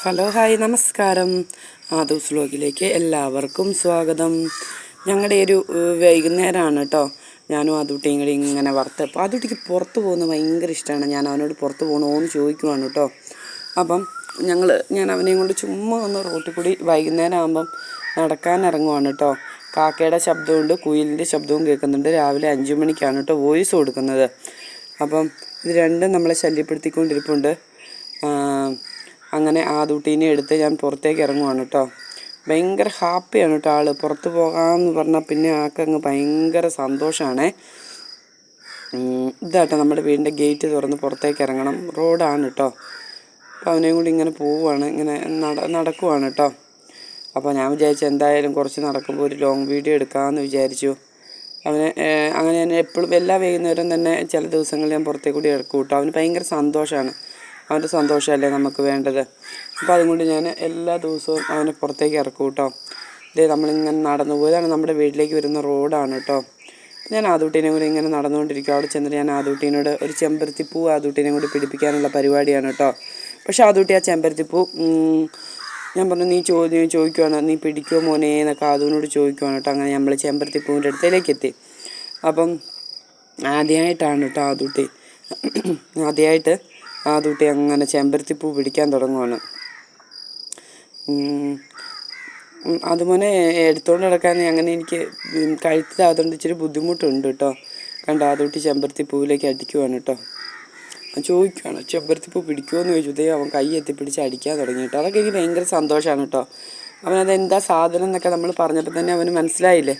Hello hi നമസ്കാരം. ആദൂസ് വ്ലോഗിലേക്ക് എല്ലാവർക്കും സ്വാഗതം. ഞങ്ങളുടെ ഒരു വൈകുന്നേരമാണ് കേട്ടോ ഞാനും ആദൂട്ടിയും കൂടി ഇങ്ങനെ വറുത്ത് അപ്പോൾ ആദൂട്ടിക്ക് പുറത്ത് പോകുന്നത് ഭയങ്കര ഇഷ്ടമാണ് ഞാൻ അവനോട് പുറത്ത് പോകണമെന്ന് ചോദിക്കുവാണ് കേട്ടോ അപ്പം ഞങ്ങൾ ഞാൻ അവനെയും കൊണ്ട് ചുമ്മാ ഒന്ന് റോട്ടിൽ കൂടി വൈകുന്നേരം ആകുമ്പം നടക്കാൻ ഇറങ്ങുവാണ് കേട്ടോ കാക്കയുടെ ശബ്ദമുണ്ട് കുയിലിന്റെ ശബ്ദവും കേൾക്കുന്നുണ്ട്. രാവിലെ അഞ്ചു മണിക്കാണ് കേട്ടോ വോയിസ് കൊടുക്കുന്നത്. അപ്പം ഇത് രണ്ടും നമ്മളെ ശല്യപ്പെടുത്തിക്കൊണ്ടിരിപ്പുണ്ട്. അങ്ങനെ ആ ദൂട്ടീനെ എടുത്ത് ഞാൻ പുറത്തേക്ക് ഇറങ്ങുവാണ് കേട്ടോ ഭയങ്കര ഹാപ്പിയാണ് കേട്ടോ ആൾ പുറത്ത് പോകാമെന്ന് പറഞ്ഞാൽ പിന്നെ ആൾക്ക് അങ്ങ് ഭയങ്കര സന്തോഷമാണേ ഇതാട്ടോ നമ്മുടെ വീടിന്റെ ഗേറ്റ് തുറന്ന് പുറത്തേക്ക് ഇറങ്ങണം. റോഡാണ് കേട്ടോ അപ്പോൾ അവനെയും കൂടി ഇങ്ങനെ പോവുകയാണ് ഇങ്ങനെ നട നടക്കുവാണ് കേട്ടോ അപ്പോൾ ഞാൻ വിചാരിച്ചു എന്തായാലും കുറച്ച് നടക്കുമ്പോൾ ഒരു ലോങ് വീഡിയോ എടുക്കാമെന്ന് വിചാരിച്ചു. അവന് അങ്ങനെ ഞാൻ എപ്പോഴും എല്ലാ വൈകുന്നേരം തന്നെ ചില ദിവസങ്ങളിൽ ഞാൻ പുറത്തേക്ക് കൂടി ഇറക്കും കേട്ടോ അവന് ഭയങ്കര സന്തോഷമാണ് അവന്റെ സന്തോഷമല്ലേ നമുക്ക് വേണ്ടത്? അപ്പോൾ അതുകൊണ്ട് ഞാൻ എല്ലാ ദിവസവും അവനെ പുറത്തേക്ക് ഇറക്കും കേട്ടോ ഇതേ നമ്മളിങ്ങനെ നടന്നു പോയതാണ് നമ്മുടെ വീട്ടിലേക്ക് വരുന്ന റോഡാണ് കേട്ടോ ഞാൻ ആദൂട്ടീനെ കൂടി ഇങ്ങനെ നടന്നുകൊണ്ടിരിക്കും. അവിടെ ചെന്നിട്ട് ഞാൻ ആദൂട്ടീനോട് ഒരു ചെമ്പരത്തിപ്പൂ ആദൂട്ടീനെ കൂടി പിടിപ്പിക്കാനുള്ള പരിപാടിയാണ് കേട്ടോ പക്ഷെ ആദൂട്ടി ആ ചെമ്പരത്തിപ്പൂ ഞാൻ പറഞ്ഞു നീ ചോദ്യം ചോദിക്കുവാണ്. നീ പിടിക്കുമോ മോനെ? എന്നൊക്കെ ആദൂനോട് ചോദിക്കുവാണ് കേട്ടോ അങ്ങനെ നമ്മൾ ചെമ്പരത്തിപ്പൂവിന്റെ അടുത്തേക്ക് എത്തി. അപ്പം ആദ്യമായിട്ടാണ് കേട്ടോ ആദൂട്ടി. ആദ്യമായിട്ട് ആദൂട്ടി അങ്ങനെ ചെമ്പരത്തിപ്പൂ പിടിക്കാൻ തുടങ്ങുവാണ്. അതുപോലെ എടുത്തോണ്ട് നടക്കാൻ അങ്ങനെ എനിക്ക് കഴുത്തിലാതുകൊണ്ട് ഇച്ചിരി ബുദ്ധിമുട്ടുണ്ട് കേട്ടോ കണ്ട ആദൂട്ടി ചെമ്പരത്തി പൂവിലേക്ക് അടിക്കുവാണ് കേട്ടോ ഞാൻ ചോദിക്കുവാണ് ചെമ്പരത്തി പൂ പിടിക്കുമോ എന്ന് ചോദിച്ചതേ അവൻ കൈ എത്തിപ്പിടിച്ച് അടിക്കാൻ തുടങ്ങി കേട്ടോ അതൊക്കെ എനിക്ക് ഭയങ്കര സന്തോഷമാണ് കേട്ടോ അവനത് എന്താ സാധനം എന്നൊക്കെ നമ്മൾ പറഞ്ഞപ്പോൾ തന്നെ അവന് മനസ്സിലായില്ലേ?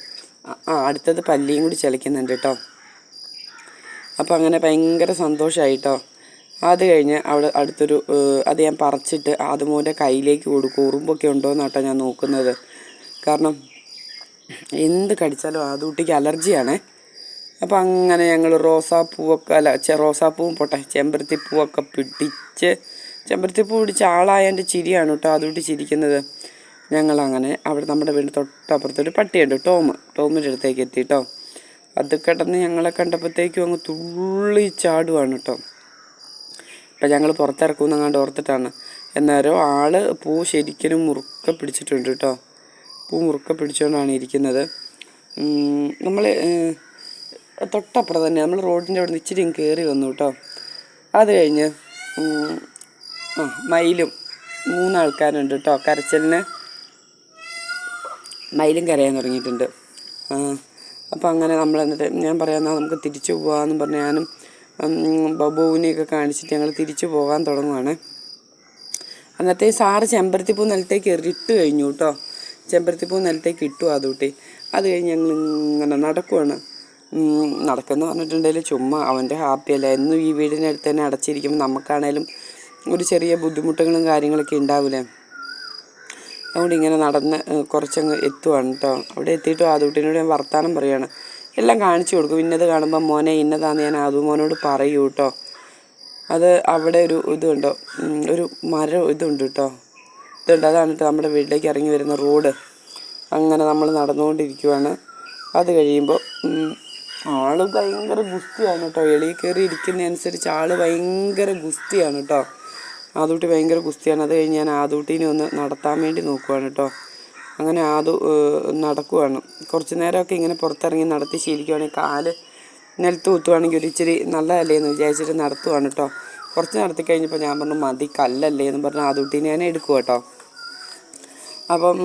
ആ, അടുത്തത് പല്ലിയും കൂടി ചലിക്കുന്നുണ്ട് കേട്ടോ അപ്പോൾ അങ്ങനെ ഭയങ്കര സന്തോഷമായി കേട്ടോ അത് കഴിഞ്ഞ് അവിടെ അടുത്തൊരു അത് ഞാൻ പറിച്ചിട്ട് ആദ്യമോന്റെ കയ്യിലേക്ക് കൊടുക്കും. ഉറുമ്പൊക്കെ ഉണ്ടോ എന്നാട്ടോ ഞാൻ നോക്കുന്നത്. കാരണം എന്ത് കടിച്ചാലും ആദൂട്ടിക്ക് അലർജിയാണേ. അപ്പോൾ അങ്ങനെ ഞങ്ങൾ റോസാപ്പൂവൊക്കെ അല്ല റോസാപ്പൂവും പോട്ടെ ചെമ്പരത്തിപ്പൂവൊക്കെ പിടിച്ച് ചെമ്പരത്തിപ്പൂ പിടിച്ച ആളായതിന്റെ ചിരിയാണ് കേട്ടോ അതുകൊണ്ട് ചിരിക്കുന്നത്. ഞങ്ങളങ്ങനെ അവിടെ നമ്മുടെ വീട് തൊട്ടപ്പുറത്തൊരു പട്ടിയുണ്ട് ടോം ടോമിന്റെ അടുത്തേക്ക് എത്തി കേട്ടോ. അത് കിടന്ന് ഞങ്ങളെ കണ്ടപ്പോഴത്തേക്കും അങ്ങ് തുള്ളി ചാടുവാണ് കേട്ടോ. അപ്പം ഞങ്ങൾ പുറത്തിറക്കുമെന്നങ്ങാണ്ട് ഓർത്തിട്ടാണ്. എന്നാലോ ആൾ പൂ ശരിക്കും മുറുക്ക പിടിച്ചിട്ടുണ്ട് കേട്ടോ പൂ മുറുക്ക പിടിച്ചുകൊണ്ടാണ് ഇരിക്കുന്നത്. നമ്മൾ തൊട്ടപ്പുറം തന്നെ നമ്മൾ റോഡിന്റെ അവിടെ നിന്ന് ഇച്ചിരി കയറി വന്നു കേട്ടോ അത് കഴിഞ്ഞ് ആ മയിലും മൂന്നാൾക്കാരുണ്ട് കേട്ടോ കരച്ചലിന് മയിലും കരയാൻ തുടങ്ങിയിട്ടുണ്ട്. അപ്പോൾ അങ്ങനെ നമ്മൾ എന്നിട്ട് ഞാൻ പറയാമെന്നാൽ നമുക്ക് തിരിച്ചു പോകാമെന്ന് പറഞ്ഞ് ഞാനും ബബുവിനെയൊക്കെ കാണിച്ചിട്ട് ഞങ്ങൾ തിരിച്ചു പോകാൻ തുടങ്ങുവാണ്. അന്നത്തെ സാറ് ചെമ്പരത്തിപ്പൂ നിലത്തേക്ക് എറിട്ട് കഴിഞ്ഞു കേട്ടോ. ചെമ്പരത്തിപ്പൂ നിലത്തേക്ക് ഇട്ടു അതുകൂട്ടി അത് കഴിഞ്ഞ് ഞങ്ങൾ ഇങ്ങനെ നടക്കുവാണ്. നടക്കുന്നു പറഞ്ഞിട്ടുണ്ടെങ്കിൽ ചുമ്മാ അവന്റെ ഹാപ്പിയല്ല എന്നും ഈ വീടിനടുത്ത് തന്നെ അടച്ചിരിക്കുമ്പോൾ നമുക്കാണേലും ഒരു ചെറിയ ബുദ്ധിമുട്ടുകളും കാര്യങ്ങളൊക്കെ ഉണ്ടാവില്ലേ? അതുകൊണ്ട് ഇങ്ങനെ നടന്ന് കുറച്ചങ്ങ് എത്തുവാണ് കേട്ടോ. അവിടെ എത്തിയിട്ട് ആദൂട്ടിനോട് ഞാൻ വർത്തമാനം പറയാണ്. എല്ലാം കാണിച്ചു കൊടുക്കും. ഇന്നത് കാണുമ്പോൾ മോനെ ഇന്നതാന്ന് ഞാൻ ആദു മോനോട് പറയൂ കേട്ടോ അത് അവിടെ ഒരു ഇതുണ്ടോ. ഒരു മരം ഇതുണ്ട് കേട്ടോ ഇതുണ്ട്. അതാണ് കേട്ടോ നമ്മുടെ വീട്ടിലേക്ക് ഇറങ്ങി വരുന്ന റോഡ്. അങ്ങനെ നമ്മൾ നടന്നുകൊണ്ടിരിക്കുവാണ്. അത് കഴിയുമ്പോൾ ആൾ ഭയങ്കര ഗുസ്തിയാണ് കേട്ടോ എളി കയറി ഇരിക്കുന്നതനുസരിച്ച് ആൾ ഭയങ്കര ഗുസ്തിയാണ് കേട്ടോ ആദൂട്ടി ഭയങ്കര ഗുസ്തിയാണ്. അത് കഴിഞ്ഞ് ഞാൻ ആദൂട്ടീനെ ഒന്ന് നടത്താൻ വേണ്ടി നോക്കുവാണ് കേട്ടോ അങ്ങനെ അത് നടക്കുവാണ്. കുറച്ച് നേരമൊക്കെ ഇങ്ങനെ പുറത്തിറങ്ങി നടത്തി ശീലിക്കുവാണെങ്കിൽ കാൽ നിലത്ത് കുത്തുവാണെങ്കിൽ ഒരു ഇച്ചിരി നല്ലതല്ലേ എന്ന് വിചാരിച്ചിട്ട് നടത്തുവാണ് കേട്ടോ കുറച്ച് നടത്തി കഴിഞ്ഞപ്പോൾ ഞാൻ പറഞ്ഞു മതി കല്ലല്ലേ എന്ന് പറഞ്ഞ് ആദൂട്ടീനെ ഞാൻ എടുക്കും കേട്ടോ. അപ്പം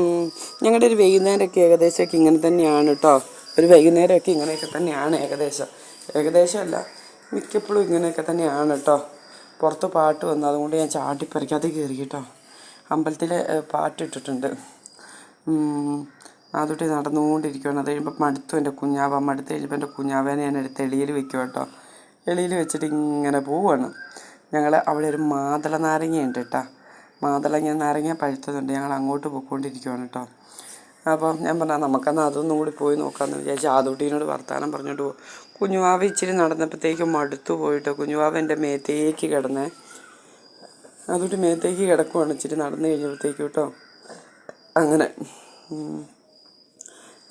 ഞങ്ങളുടെ ഒരു വൈകുന്നേരമൊക്കെ ഏകദേശമൊക്കെ ഇങ്ങനെ തന്നെയാണ് കേട്ടോ ഒരു വൈകുന്നേരമൊക്കെ ഇങ്ങനെയൊക്കെ തന്നെയാണ് ഏകദേശം. ഏകദേശമല്ല മിക്കപ്പോഴും ഇങ്ങനെയൊക്കെ തന്നെയാണ് കേട്ടോ പുറത്ത് പാട്ട് വന്നു അതുകൊണ്ട് ഞാൻ ചാട്ടിപ്പറിക്കാതെ കയറി കേട്ടോ അമ്പലത്തിലെ പാട്ട് ഉം, നടന്നുകൊണ്ടിരിക്കുകയാണ് അത് കഴിയുമ്പോൾ മടുത്തു എന്റെ കുഞ്ഞാവ. മടുത്ത് കഴിഞ്ഞപ്പോൾ എന്റെ കുഞ്ഞാവേനെ ഞാൻ എടുത്ത് എളിയിൽ വെക്കും കേട്ടോ എളിയിൽ വെച്ചിട്ട് ഇങ്ങനെ പോവുകയാണ് ഞങ്ങൾ അവിടെ ഒരു മാതള നാരങ്ങയുണ്ട് കേട്ടോ മാതളങ്ങ നാരങ്ങ പഴുത്തതുണ്ട്. ഞങ്ങൾ അങ്ങോട്ട് പോയിക്കൊണ്ടിരിക്കുകയാണ് കേട്ടോ അപ്പം ഞാൻ പറഞ്ഞാൽ നമുക്കെന്നാൽ അതൊന്നും കൂടി പോയി നോക്കാമെന്ന് വിചാരിച്ചു ആദൂട്ടീനോട് വർത്താനം പറഞ്ഞിട്ട് പോകും കുഞ്ഞുവാവ ഇച്ചിരി നടന്നപ്പോഴത്തേക്കും മടുത്തു പോയിട്ട്. കുഞ്ഞുവാവ എന്റെ മേത്തേക്ക് കിടന്നേ. അതുകൊണ്ട് മേത്തേക്ക് കിടക്കുവാണ് ഇച്ചിരി നടന്നു കഴിഞ്ഞപ്പോഴത്തേക്കും കേട്ടോ അങ്ങനെ.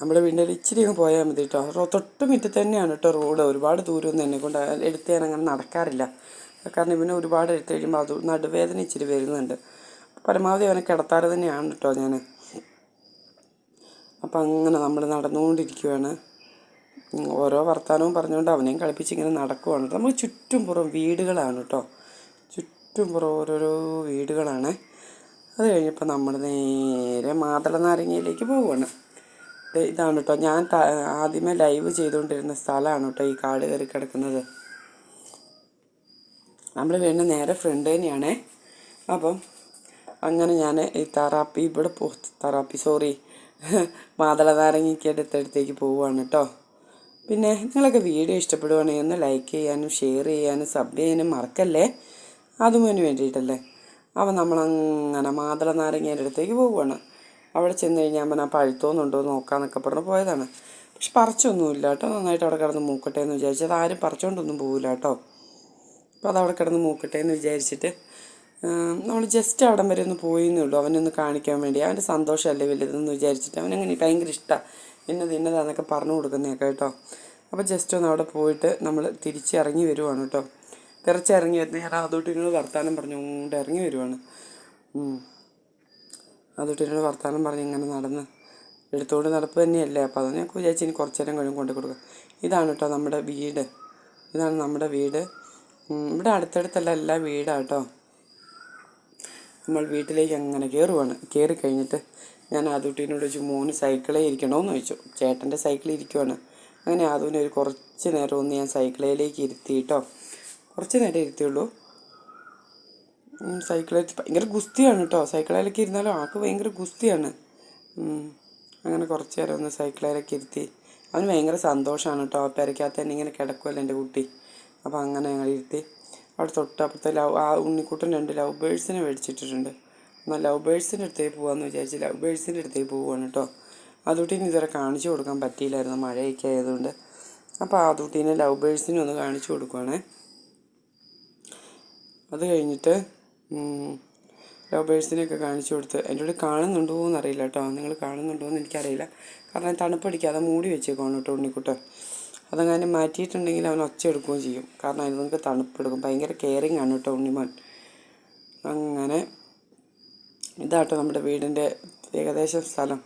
നമ്മുടെ വീടിന്റെ ഇച്ചിരി അങ്ങ് പോയാൽ മതി കേട്ടോ. തൊട്ട് മുറ്റത്ത് തന്നെയാണ് കേട്ടോ റോഡ്. ഒരുപാട് ദൂരമൊന്നും എന്നെ കൊണ്ട് എടുത്ത് ഞാൻ അങ്ങനെ നടക്കാറില്ല. കാരണം ഇവനെ ഒരുപാട് എടുത്ത് കഴിയുമ്പോൾ അത് നടുവേദന ഇച്ചിരി വരുന്നുണ്ട്. പരമാവധി അവനെ കിടത്താറ് തന്നെയാണ് കേട്ടോ ഞാൻ. അപ്പം അങ്ങനെ നമ്മൾ നടന്നുകൊണ്ടിരിക്കുവാണ്. ഓരോ വർത്തമാനവും പറഞ്ഞുകൊണ്ട് അവനെയും കളിപ്പിച്ച് ഇങ്ങനെ നടക്കുവാണ്. നമ്മൾ ചുറ്റും പുറം വീടുകളാണ് കേട്ടോ. ചുറ്റും പുറം ഓരോരോ വീടുകളാണ്. അത് കഴിഞ്ഞപ്പോൾ നമ്മൾ നേരെ മാതള നാരങ്ങയിലേക്ക് പോവുകയാണ് ഇതാണ് കേട്ടോ ഞാൻ ആദ്യമേ ലൈവ് ചെയ്തുകൊണ്ടിരുന്ന സ്ഥലമാണ് കേട്ടോ ഈ കാട് കയറി കിടക്കുന്നത്. നമ്മൾ വീണ്ടും നേരെ ഫ്രണ്ട് തന്നെയാണേ. അപ്പം അങ്ങനെ ഞാൻ ഈ തറാപ്പി ഇവിടെ പോ തറാപ്പി സോറി മാതള നാരങ്ങയ്ക്ക് അടുത്തടുത്തേക്ക് പോവുകയാണ് കേട്ടോ പിന്നെ നിങ്ങളൊക്കെ വീഡിയോ ഇഷ്ടപ്പെടുവാണെങ്കിൽ ഒന്ന് ലൈക്ക് ചെയ്യാനും ഷെയർ ചെയ്യാനും സബ് ചെയ്യാനും മറക്കല്ലേ? അതുമതിന് വേണ്ടിയിട്ടല്ലേ? അപ്പം നമ്മളങ്ങനെ മാതള നാരങ്ങേന്റെ അടുത്തേക്ക് പോവുകയാണ്. അവിടെ ചെന്ന് കഴിഞ്ഞാൽ ആ പഴുത്തോന്നുണ്ടോ നോക്കാമെന്നൊക്കെ പറഞ്ഞ് പോയതാണ്. പക്ഷെ പറിച്ചൊന്നുമില്ല കേട്ടോ. നന്നായിട്ട് അവിടെ കിടന്ന് മൂക്കട്ടെ എന്ന് വിചാരിച്ചത് ആരും പറിച്ചുകൊണ്ടൊന്നും പോവില്ല കേട്ടോ. അപ്പോൾ അതവിടെ കിടന്ന് മൂക്കട്ടെ എന്ന് വിചാരിച്ചിട്ട് നമ്മൾ ജസ്റ്റ് അവിടം വരെ ഒന്ന് പോയിന്നേ ഉള്ളൂ. അവനൊന്ന് കാണിക്കാൻ വേണ്ടി. അവന്റെ സന്തോഷമല്ലേ വലുതെന്ന് വിചാരിച്ചിട്ട്. അവനങ്ങനെ ഭയങ്കര ഇഷ്ടമാണ് ഇന്നത് ഇന്നതാന്നൊക്കെ പറഞ്ഞു കൊടുക്കുന്നതൊക്കെ കേട്ടോ. അപ്പോൾ ജസ്റ്റ് ഒന്ന് അവിടെ പോയിട്ട് നമ്മൾ തിരിച്ചിറങ്ങി വരുവാണ് കേട്ടോ. തിറച്ചിറങ്ങി വരുന്നത് ഞാൻ അതോട്ടിനോട് വർത്താനം പറഞ്ഞുകൊണ്ട് ഇറങ്ങി വരുവാണ്. ഉം. അതോട്ടിനോട് വർത്താനം പറഞ്ഞ് ഇങ്ങനെ നടന്ന്. എടുത്തുകൊണ്ട് നടപ്പ് തന്നെയല്ലേ? അപ്പോൾ അത് ഞങ്ങൾക്ക് വിചാരിച്ചു ഇനി കുറച്ച് നേരം കഴിയും കൊണ്ട് കൊടുക്കാം. ഇതാണ് കേട്ടോ നമ്മുടെ വീട്. ഇതാണ് നമ്മുടെ വീട്. ഇവിടെ അടുത്തടുത്തല്ല എല്ലാ വീടാണ് കേട്ടോ നമ്മൾ വീട്ടിലേക്ക് അങ്ങനെ കയറുവാണ് കയറി കഴിഞ്ഞിട്ട് ഞാൻ ആദൂട്ടീനോട് ചോദിച്ചു മോന് സൈക്കിളേ ഇരിക്കണമെന്ന് ചോദിച്ചു. ചേട്ടന്റെ സൈക്കിൾ ഇരിക്കുവാണ്. അങ്ങനെ ആദൂനെ ഒരു കുറച്ച് നേരം ഒന്ന് ഞാൻ സൈക്കിളിലേക്ക് ഇരുത്തി കേട്ടോ കുറച്ച് നേരം ഇരുത്തിയുള്ളൂ സൈക്കിളിൽ ഭയങ്കര ഗുസ്തിയാണ് കേട്ടോ സൈക്കിളിലൊക്കെ ഇരുന്നാലും ആൾക്ക് ഭയങ്കര ഗുസ്തിയാണ്. അങ്ങനെ കുറച്ച് നേരം ഒന്ന് സൈക്കിളിലൊക്കെ ഇരുത്തി. അവന് ഭയങ്കര സന്തോഷമാണ് കേട്ടോ പെരയ്ക്കകത്ത് തന്നെ ഇങ്ങനെ കിടക്കുമല്ലോ എന്റെ കുട്ടി. അപ്പോൾ അങ്ങനെ ഞങ്ങൾ ഇരുത്തി. അവിടെ തൊട്ടപ്പുറത്തെ ലവ് ആ ഉണ്ണിക്കുട്ടൻ രണ്ട് ലവ് ബേഴ്സിനെ മേടിച്ചിട്ടിട്ടുണ്ട്. എന്നാൽ ലവ് ബേഴ്സിന്റെ അടുത്തേക്ക് പോകാമെന്ന് വിചാരിച്ച് ലവ് ബേഴ്സിന്റെ അടുത്തേക്ക് പോവുകയാണ് കേട്ടോ അതുട്ടിന് ഇതുവരെ കാണിച്ചു കൊടുക്കാൻ പറ്റിയില്ലായിരുന്നു. മഴയൊക്കെ ആയതുകൊണ്ട്. അപ്പോൾ ആ തുട്ടീനെ ലവ് ബേഴ്സിനെ ഒന്ന് കാണിച്ചു കൊടുക്കുവാണേ. അത് കഴിഞ്ഞിട്ട് ലോബേഴ്സിനെയൊക്കെ കാണിച്ചു കൊടുത്ത് എന്റെ കൂടെ കാണുന്നുണ്ടോ എന്നറിയില്ല കേട്ടോ നിങ്ങൾ കാണുന്നുണ്ടോ എന്ന് എനിക്കറിയില്ല. കാരണം തണുപ്പടിക്കാതെ മൂടി വെച്ചേക്കാണ് കേട്ടോ ഉണ്ണിക്കുട്ടൻ. അതങ്ങനെ മാറ്റിയിട്ടുണ്ടെങ്കിൽ അവൻ ഒച്ച എടുക്കുകയും ചെയ്യും. കാരണം അതിന് നിങ്ങൾക്ക് തണുപ്പെടുക്കും ഭയങ്കര കെയറിങ് ആണ് കേട്ടോ ഉണ്ണിമാൻ. അങ്ങനെ ഇതാട്ടോ നമ്മുടെ വീടിന്റെ ഏകദേശം സ്ഥലം.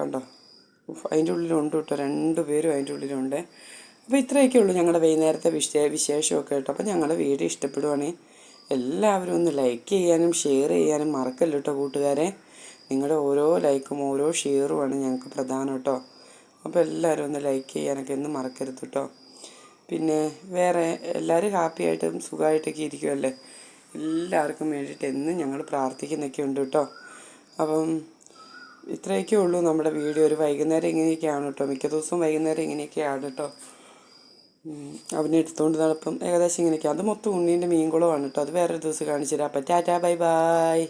കണ്ടോ? അതിന്റെ ഉള്ളിലുണ്ട് കേട്ടോ രണ്ട് പേരും അതിന്റെ ഉള്ളിലുണ്ട്. അപ്പോൾ ഇത്രയൊക്കെ ഉള്ളൂ ഞങ്ങളുടെ വൈകുന്നേരത്തെ വിശേ വിശേഷമൊക്കെ കേട്ടോ അപ്പോൾ ഞങ്ങളുടെ വീട് ഇഷ്ടപ്പെടുവാണെങ്കിൽ എല്ലാവരും ഒന്ന് ലൈക്ക് ചെയ്യാനും ഷെയർ ചെയ്യാനും മറക്കല്ല കേട്ടോ കൂട്ടുകാരെ. നിങ്ങളുടെ ഓരോ ലൈക്കും ഓരോ ഷെയറുമാണ് ഞങ്ങൾക്ക് പ്രധാനം കേട്ടോ അപ്പോൾ എല്ലാവരും ഒന്ന് ലൈക്ക് ചെയ്യാനൊക്കെ ഒന്നും മറക്കരുത് കേട്ടോ പിന്നെ വേറെ എല്ലാവരും ഹാപ്പി ആയിട്ടും സുഖമായിട്ടൊക്കെ ഇരിക്കുമല്ലേ എല്ലാവർക്കും വേണ്ടിയിട്ട് എന്നും ഞങ്ങൾ പ്രാർത്ഥിക്കുന്നൊക്കെ ഉണ്ട് കേട്ടോ അപ്പം ഇത്രയൊക്കെ ഉള്ളൂ നമ്മുടെ വീഡിയോ. ഒരു വൈകുന്നേരം ഇങ്ങനെയൊക്കെയാണ് കേട്ടോ മിക്ക ദിവസവും വൈകുന്നേരം ഇങ്ങനെയൊക്കെയാണ് കേട്ടോ അവനെ എടുത്തുകൊണ്ട് നടപ്പം. ഏകദേശം ഇങ്ങനെയൊക്കെ അത് മൊത്തം ഉണ്ണീന്റെ മീൻകുളമാണ് കേട്ടോ അത് വേറൊരു ദിവസം കാണിച്ചു തരാം. അപ്പം ടാറ്റാ ബൈ ബൈ.